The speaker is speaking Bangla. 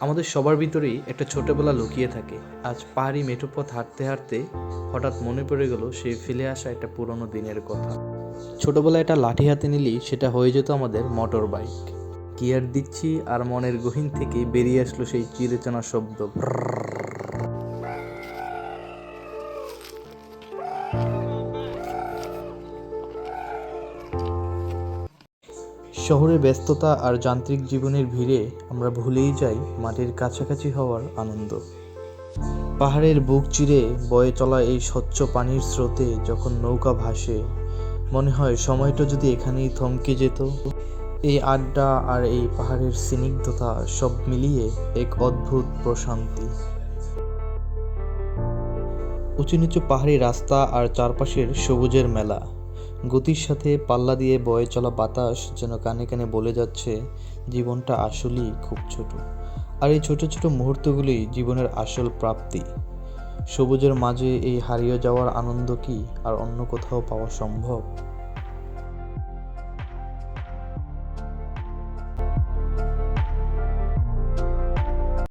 আমাদের সবার ভিতরেই একটা ছোটবেলা লুকিয়ে থাকে। আজ পাহাড়ি মেঠোপথ হাঁটতে হাঁটতে হঠাৎ মনে পড়ে গেল সেই ফেলে আসা একটা পুরনো দিনের কথা। ছোটবেলায় একটা লাঠি হাতে নিলেই সেটা হয়ে যেত আমাদের মোটর বাইক। গিয়ার দিচ্ছি আর মনের গহীন থেকে বেরিয়ে আসলো সেই চিরচেনা শব্দ। শহরে ব্যস্ততা আর যান্ত্রিক জীবনের ভিড়ে আমরা ভুলেই যাই মাটির কাছাকাছি হওয়ার আনন্দ। পাহাড়ের বুক চিরে বয়ে চলা এই স্বচ্ছ পানির স্রোতে যখন নৌকা ভাসে, মনে হয় সময়টা যদি এখানেই থমকে যেত। এই আড্ডা আর এই পাহাড়ের স্নিগ্ধতা সব মিলিয়ে এক অদ্ভুত প্রশান্তি। উঁচু নিচু পাহাড়ি রাস্তা আর চারপাশের সবুজের মেলা। গতির সাথে পাল্লা দিয়ে বয়ে চলা বাতাস যেন কানে কানে বলে যাচ্ছে, জীবনটা আসলেই খুব ছোট। আর এই ছোট ছোট মুহূর্তগুলি জীবনের আসল প্রাপ্তি। সবুজের মাঝে এই হারিয়ে যাওয়ার আনন্দ কি আর অন্য কোথাও পাওয়া সম্ভব?